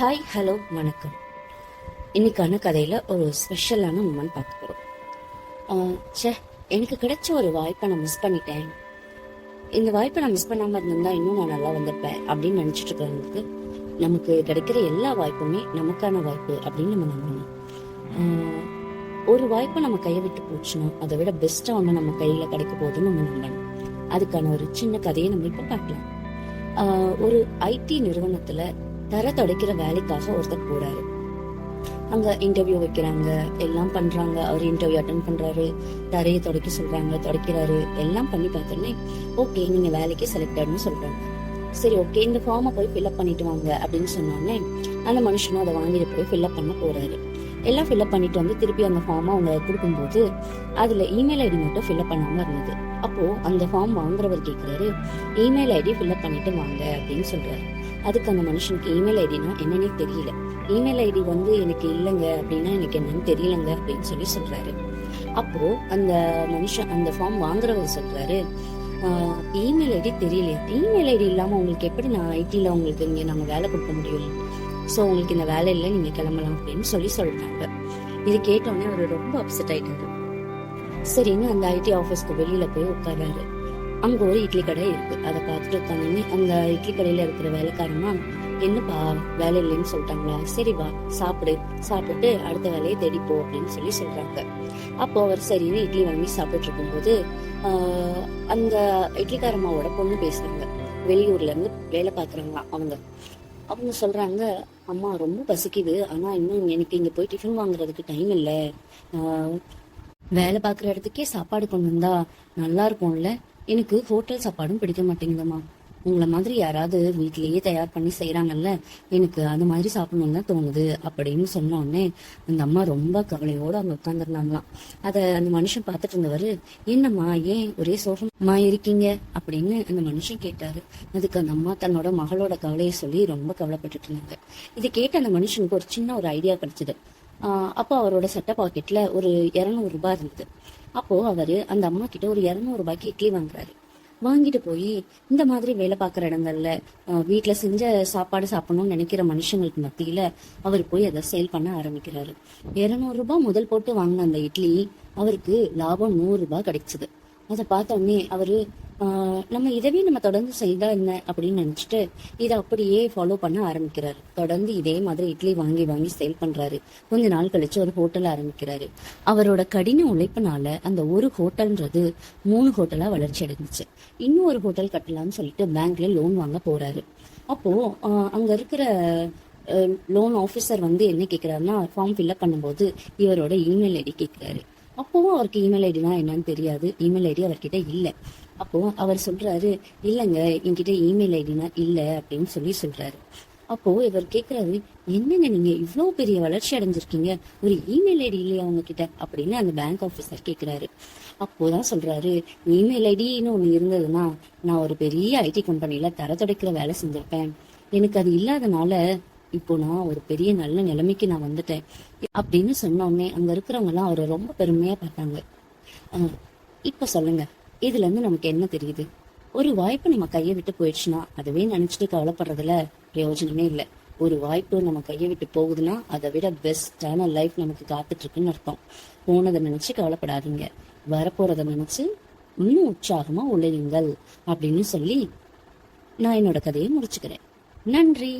Hi hello வணக்கம். இன்னைக்கான கதையில் ஒரு ஸ்பெஷலான மூமெண்ட் பார்க்க போகிறோம் ச்சே எனக்கு கிடைச்ச ஒரு வாய்ப்பை நான் மிஸ் பண்ணிட்டேன். இந்த வாய்ப்பை நான் மிஸ் பண்ணாமல் இருந்திருந்தா இன்னும் நான் நல்லா வந்திருப்பேன் அப்படின்னு நினச்சிட்டு இருக்கிறவங்களுக்கு நமக்கு கிடைக்கிற எல்லா வாய்ப்புமே நமக்கான வாய்ப்பு அப்படின்னு நம்ம நம்பணும். ஒரு வாய்ப்பை நம்ம கையை விட்டு போச்சுன்னா அதை விட பெஸ்ட்டாக ஒன்று நம்ம கையில் கிடைக்க போகுதுன்னு நம்ம நம்பணும். அதுக்கான ஒரு சின்ன கதையை நம்ம இப்போ பார்க்கலாம். ஒரு ஐடி நிறுவனத்தில் தர துடைக்கிற வேலைக்காக ஒருத்தர் போறாரு. அங்க இன்டர்வியூ வைக்கிறாங்க எல்லாம் பண்றாங்க அவர் இன்டர்வியூ அட்டன் பண்றாரு தரையை துடைக்க சொல்றாங்க துடைக்கிறாரு எல்லாம் பண்ணி பார்த்தோன்னே ஓகே நீங்க வேலைக்கு செலக்டட்னு சொல்றாங்க. சரி ஓகே இந்த ஃபார்மை போய் ஃபில்அப் பண்ணிட்டு வாங்க அப்படின்னு சொன்னோடனே அந்த மனுஷனும் அதை வாங்கிட்டு போய் ஃபில்அப் பண்ண போறாரு. எல்லாம் ஃபில்அப் பண்ணிட்டு வந்து திருப்பி அந்த ஃபார்மை அவங்க கொடுக்கும்போது அதுல இமெயில் ஐடி மட்டும் ஃபில்அப் பண்ணாம இருந்தது. அப்போ அந்த ஃபார்ம் வாங்குறவர் கேட்குறாரு இமெயில் ஐடி ஃபில்அப் பண்ணிட்டு வாங்க அப்படின்னு சொல்றாரு. அதுக்கு அந்த மனுஷனுக்கு இமெயில் ஐடினா என்னன்னே தெரியல. இமெயில் ஐடி வந்து எனக்கு இல்லைங்க அப்படின்னா எனக்கு என்னன்னு தெரியலங்க அப்படின்னு சொல்லி சொல்றாரு. அப்போ அந்த மனுஷன் அந்த ஃபார்ம் வாங்குறவர் சொல்றாரு இமெயில் ஐடி தெரியலையா? இமெயில் ஐடி இல்லாம உங்களுக்கு எப்படி நான் ஐடியில் உங்களுக்கு இங்க நாங்க வேலை கொடுக்க முடியும்? ஸோ உங்களுக்கு இந்த வேலை இல்லை நீங்க கிளம்பலாம் அப்படின்னு சொல்லி சொல்லிட்டாங்க. இது கேட்டோடனே அவர் ரொம்ப அப்செட் ஆயிட்டாரு. சரின்னு அந்த ஐடி ஆஃபீஸ்க்கு வெளியில போய் உட்கார்றாரு. அங்க ஒரு இட்லி கடை இருக்கு. அதை பார்த்துட்டு உட்காந்து அந்த இட்லி கடையில இருக்கிற வேலைக்காரமா என்னப்பா வேலை இல்லைன்னு சொல்லிட்டாங்களா? சரி வா சாப்பிடு. சாப்பிட்டு அடுத்த வேலையை தேடிப்போ அப்படின்னு சொல்லி சொல்றாங்க. அப்போ அவர் சரின்னு இட்லி வாங்கி சாப்பிட்டுட்டு இருக்கும்போது அந்த இட்லிக்காரம்மாவோட பொண்ணு பேசுறாங்க. வெளியூர்ல இருந்து வேலை பாக்குறாங்களாம் அவங்க. அவங்க சொல்கிறாங்க அம்மா ரொம்ப பசிக்குது. ஆனால் இன்னும் எனக்கு இங்கே போய் டிஃபன் வாங்குறதுக்கு டைம் இல்லை. வேலை பார்க்குற இடத்துக்கே சாப்பாடு கொண்டு வந்தா நல்லா இருக்கும்ல. எனக்கு ஹோட்டல் சாப்பாடும் பிடிக்க மாட்டேங்குதுமா உங்களை மாதிரி யாராவது வீட்டிலேயே தயார் பண்ணி செய்கிறாங்கல்ல எனக்கு அது மாதிரி சாப்பிடணும்னு தான் தோணுது அப்படின்னு சொன்னோடனே அந்த அம்மா ரொம்ப கவலையோடு அவங்க உட்காந்துருந்தாங்களாம் அதை அந்த மனுஷன் பார்த்துட்டு இருந்தவர் என்னம்மா ஏன் ஒரே சோகமா இருக்கீங்க? அப்படின்னு அந்த மனுஷன் கேட்டாரு. அதுக்கு அந்த அம்மா தன்னோட மகளோட கவலையை சொல்லி ரொம்ப கவலைப்பட்டுட்டு இருந்தாங்க. இதை கேட்ட அந்த மனுஷனுக்கு ஒரு சின்ன ஒரு ஐடியா கிடைச்சிது. அப்போ அவரோட சட்டை பாக்கெட்டில் ஒரு இரநூறுபா ரூபாய் இருந்தது. அப்போது அவர் அந்த அம்மா கிட்ட ஒரு இரநூறுபாய்க்கு இட்லி வாங்குறாரு. வாங்கிட்டு போய் இந்த மாதிரி வேலை பார்க்குற இடங்கள்ல வீட்டில் செஞ்ச சாப்பாடு சாப்பிடணும்னு நினைக்கிற மனுஷங்களுக்கு மத்தியில் அவர் போய் அதை சேல் பண்ண ஆரம்பிக்கிறாரு. இரநூறுபா முதல் போட்டு வாங்கின அந்த இட்லி அவருக்கு லாபம் நூறுரூபா கிடைச்சது. அதை பார்த்தோன்னே அவர் அவரு நம்ம இதவே நம்ம தொடர்ந்து செய்தா என்ன? அப்படின்னு நினைச்சிட்டு இதை அப்படியே ஃபாலோ பண்ண ஆரம்பிக்கிறாரு. தொடர்ந்து இதே மாதிரி இட்லி வாங்கி வாங்கி சேல் பண்றாரு. கொஞ்ச நாள் கழிச்சு ஒரு ஹோட்டல் ஆரம்பிக்கிறாரு. அவரோட கடின உழைப்பினால அந்த ஒரு ஹோட்டல்ன்றது மூணு ஹோட்டலா வளர்ச்சி அடைஞ்சிச்சு. இன்னும் ஒரு ஹோட்டல் கட்டலாம்னு சொல்லிட்டு பேங்க்ல லோன் வாங்க போறாரு. அப்போ அங்கே அங்க இருக்கிற லோன் ஆஃபீஸர் வந்து என்ன கேட்குறாருன்னா ஃபார்ம் ஃபில்அப் பண்ணும்போது இவரோட இமெயில் ஐடி கேட்குறாரு அப்போவும் அவருக்கு இமெயில் ஐடினா என்னன்னு தெரியாது. இமெயில் ஐடி அவர்கிட்ட இல்லை. அப்போ அவர் சொல்றாரு இல்லைங்க என்கிட்ட இமெயில் ஐடினா இல்லை அப்படின்னு சொல்லி சொல்றாரு. அப்போ இவர் கேட்குறாரு என்னங்க நீங்க இவ்வளோ பெரிய வளர்ச்சி அடைஞ்சிருக்கீங்க? ஒரு இமெயில் ஐடி இல்லையா உங்ககிட்ட? அப்படின்னு அந்த பேங்க் ஆபீசர் கேக்குறாரு. அப்போதான் சொல்றாரு இமெயில் ஐடின்னு ஒண்ணு இருந்ததுன்னா நான் ஒரு பெரிய ஐடி கம்பெனில தர துடைக்கிற வேலை செஞ்சிருப்பேன். எனக்கு அது இல்லாதனால இப்போ நான் ஒரு பெரிய நல்ல நிலைமைக்கு நான் வந்துட்டேன் அப்படின்னு சொன்னோடனே அங்கே அங்க அவரை ரொம்ப பெருமையா பார்த்தாங்க. இப்போ இப்ப சொல்லுங்க இதுல இருந்து நமக்கு என்ன தெரியுது? ஒரு வாய்ப்பு நம்ம கையை விட்டு போயிடுச்சுன்னா அதுவே நினைச்சிட்டு கவலைப்படுறதுல பிரயோஜனமே இல்லை. ஒரு வாய்ப்பு நம்ம கையை விட்டு போகுதுன்னா அதை விட பெஸ்டான லைஃப் நமக்கு காத்துட்டு இருக்குன்னு அர்த்தம். போனதை நினைச்சு கவலைப்படாதீங்க. வரப்போறதை நினைச்சு இன்னும் உற்சாகமா உழையுங்கள் அப்படின்னு சொல்லி நான் என்னோட கதையை முடிச்சுக்கிறேன். நன்றி!